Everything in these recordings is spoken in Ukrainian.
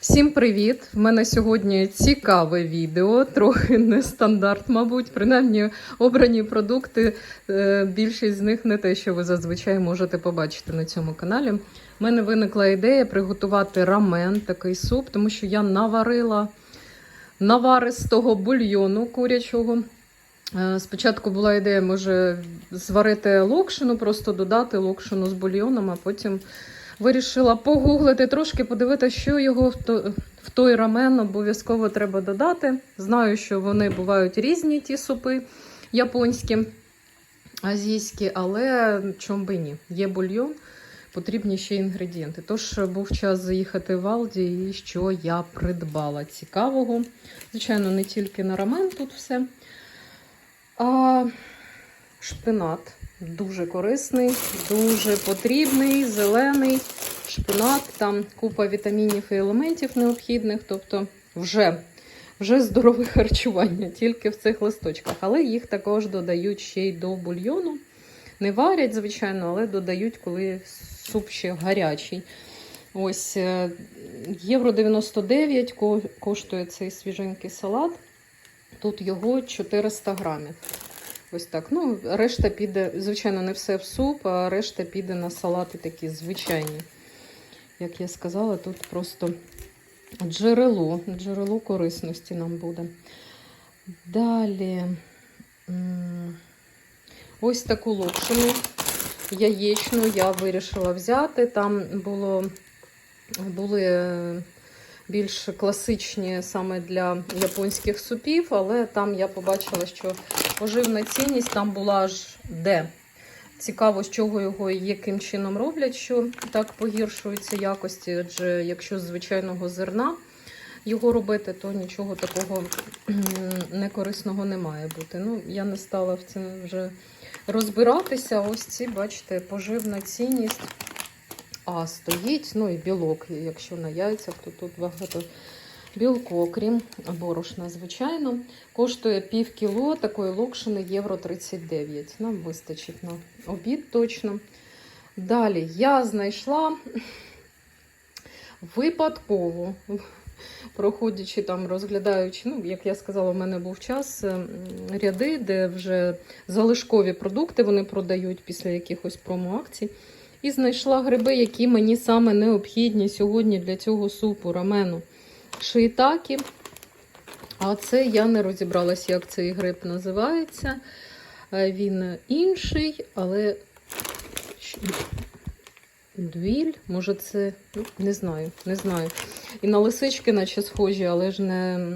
Всім привіт! В мене сьогодні цікаве відео, трохи нестандарт, мабуть. Принаймні обрані продукти. е, Більшість з них не те, що ви зазвичай можете побачити на цьому каналі. У мене виникла ідея приготувати рамен, такий суп, тому що я наварила наваристого бульйону курячого. Е, Спочатку була ідея, може, зварити локшину, просто додати локшину з бульйоном, а потім вирішила погуглити трошки, подивитися, що його в, то, в той рамен обов'язково треба додати. Знаю, що вони бувають різні, ті супи японські, азійські, але чом би ні. Є бульйон, потрібні ще інгредієнти. Тож був час заїхати в Алді і що я придбала цікавого. Звичайно, не тільки на рамен тут все. А шпинат дуже корисний, дуже потрібний, зелений шпинат, там купа вітамінів і елементів необхідних, тобто вже, вже здорове харчування тільки в цих листочках. Але їх також додають ще й до бульйону. Не варять, звичайно, але додають, коли суп ще гарячий. Ось е, євро 99 коштує цей свіженький салат. Тут його 400 грамів. Ось так. Ну, решта піде, звичайно, не все в суп, а решта піде на салати такі звичайні. Як я сказала, тут просто джерело, джерело корисності нам буде. Далі ось таку локшину яєчну я вирішила взяти. Там було, були більш класичні саме для японських супів, але там я побачила, що поживна цінність там була аж де. Цікаво, з чого його і яким чином роблять, що так погіршуються якості. Адже якщо з звичайного зерна його робити, то нічого такого некорисного не має бути. Ну, я не стала в цьому вже розбиратися. Ось ці, бачите, поживна цінність. А стоїть, ну і білок, якщо на яйцях, то тут багато білку, окрім борошна, звичайно. Коштує пів кіло такої локшини євро 39. Нам вистачить на обід точно. Далі я знайшла випадково, проходячи там, розглядаючи, ну, як я сказала, у мене був час ем, ряди, де вже залишкові продукти вони продають після якихось промоакцій. І знайшла гриби, які мені саме необхідні сьогодні для цього супу рамену. Шиїтакі. А це я не розібралась, як цей гриб називається. Е, Він інший, але двіль, може, це ну, не знаю, не знаю. І на лисички, наче схожі, але ж не,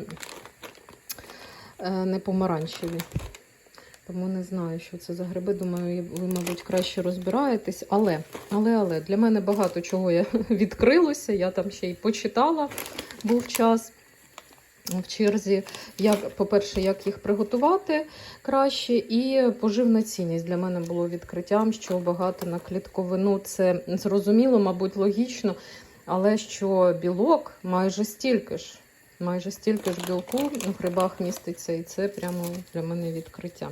е, не помаранчеві. Тому не знаю, що це за гриби. Думаю, ви, мабуть, краще розбираєтесь. Але, але, але для мене багато чого я відкрилося. Я там ще й почитала, був час в черзі. Як, по-перше, як їх приготувати краще, і поживна цінність для мене було відкриттям, що багато на клітковину. Це зрозуміло, мабуть, логічно, але що білок майже стільки ж. Майже стільки ж білку в грибах міститься, і це прямо для мене відкриття.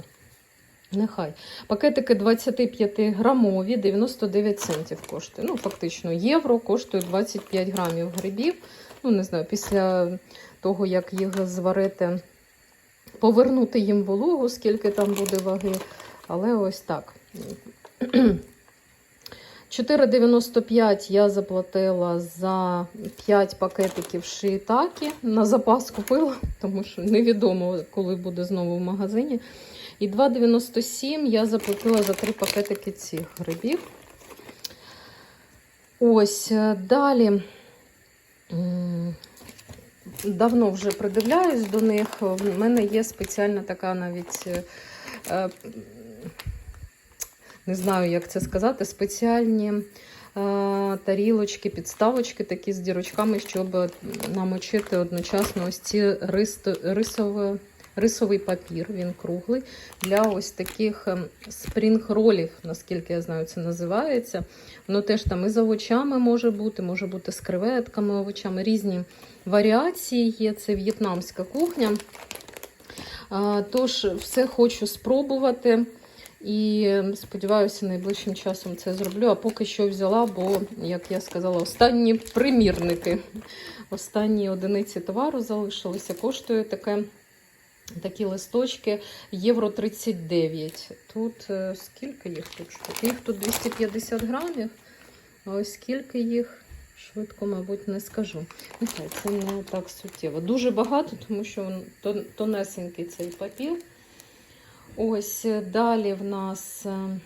Нехай. Пакетики 25 грамові, 99 центів коштує. Ну, фактично, євро коштує 25 грамів грибів. Ну, не знаю, після того, як їх зварити, повернути їм вологу, скільки там буде ваги. Але ось так. 4,95 я заплатила за 5 пакетиків шиїтакі. На запас купила, тому що невідомо, коли буде знову в магазині. І 2,97 я заплатила за 3 пакетики цих грибів. Ось е, далі. Давно вже придивляюсь до них. В мене є спеціальна така навіть. е, е, не знаю, як це сказати, спеціальні тарілочки, підставочки такі з дірочками, щоб намочити одночасно ось ці рис, рисове, рисовий папір, він круглий, для ось таких ем, спрінг-ролів, наскільки я знаю, це називається. Воно теж там і з овочами може бути, може бути з креветками, овочами, різні варіації є. Це в'єтнамська кухня. Тож, все хочу спробувати. І ем, сподіваюся, найближчим часом це зроблю. А поки що взяла, бо, як я сказала, останні примірники, останні одиниці товару залишилися. Коштує таке, такі листочки євро 39. Тут е, скільки їх тут? штук? Їх тут 250 грамів. А ось скільки їх швидко, мабуть, не скажу. Нехай це не так суттєво. Дуже багато, тому що тонесенький цей папір. Ось е, далі в нас е,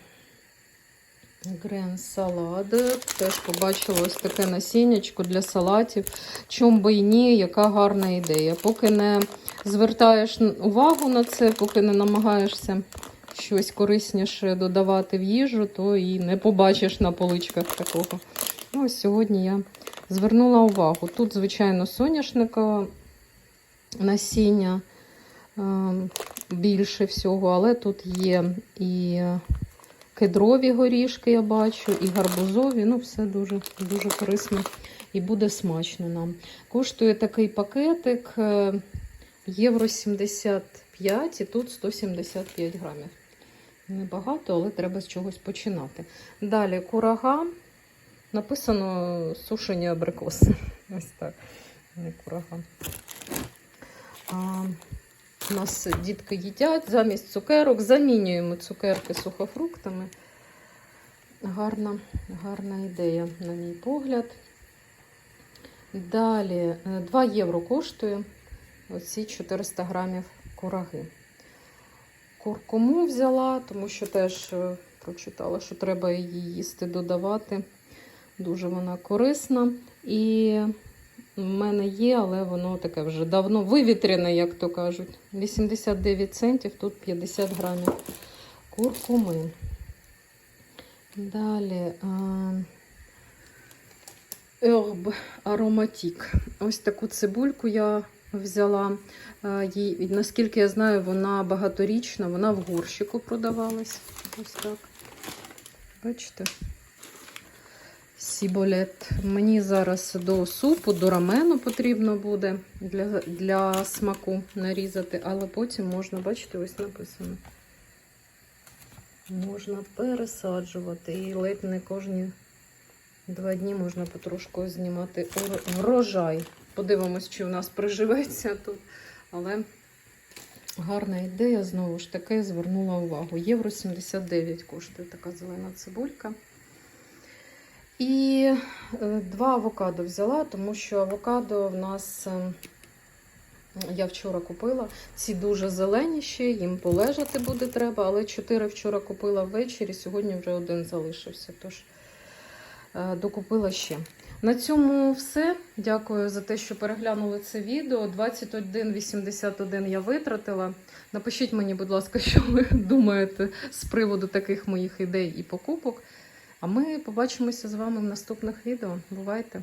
грен салат. Теж побачила ось таке насіннячко для салатів. Чом би і ні, яка гарна ідея. Поки не звертаєш увагу на це, поки не намагаєшся щось корисніше додавати в їжу, то і не побачиш на поличках такого. Ну, ось сьогодні я звернула увагу. Тут, звичайно, соняшникове насіння е, більше всього, але тут є і кедрові горішки, я бачу, і гарбузові. Ну, все дуже, дуже корисно і буде смачно нам. Коштує такий пакетик е, євро 75 і тут 175 грамів. Небагато, але треба з чогось починати. Далі курага. Написано сушені абрикоси. Ось так. Не курага. А, у нас дітки їдять замість цукерок, замінюємо цукерки сухофруктами. Гарна, гарна ідея, на мій погляд. Далі е, 2 євро коштує оці 400 грамів кураги. Куркуму взяла, тому що теж е, прочитала, що треба її їсти, додавати. Дуже вона корисна. І в мене є, але воно таке вже давно вивітряне, як то кажуть. 89 центів, тут 50 грамів куркуми. Далі Herb Aromatique. Ось таку цибульку я взяла. Їй, наскільки я знаю, вона багаторічна, вона в горщику продавалась. Ось так. Бачите? Сіболет. Мені зараз до супу, до рамену потрібно буде для, для смаку нарізати, але потім можна, бачите, ось написано. Можна пересаджувати і ледь не кожні два дні можна потрошку знімати врожай. Подивимось, чи в нас приживеться тут. Але гарна ідея, знову ж таки, звернула увагу. Євро 79 коштує така зелена цибулька. І е, два авокадо взяла, тому що авокадо в нас е, я вчора купила. Ці дуже зелені ще, їм полежати буде треба, але чотири вчора купила ввечері, сьогодні вже один залишився. Тож е, докупила ще. На цьому все. Дякую за те, що переглянули це відео. 21,81 я витратила. Напишіть мені, будь ласка, що ви думаєте з приводу таких моїх ідей і покупок. А ми побачимося з вами в наступних відео. Бувайте!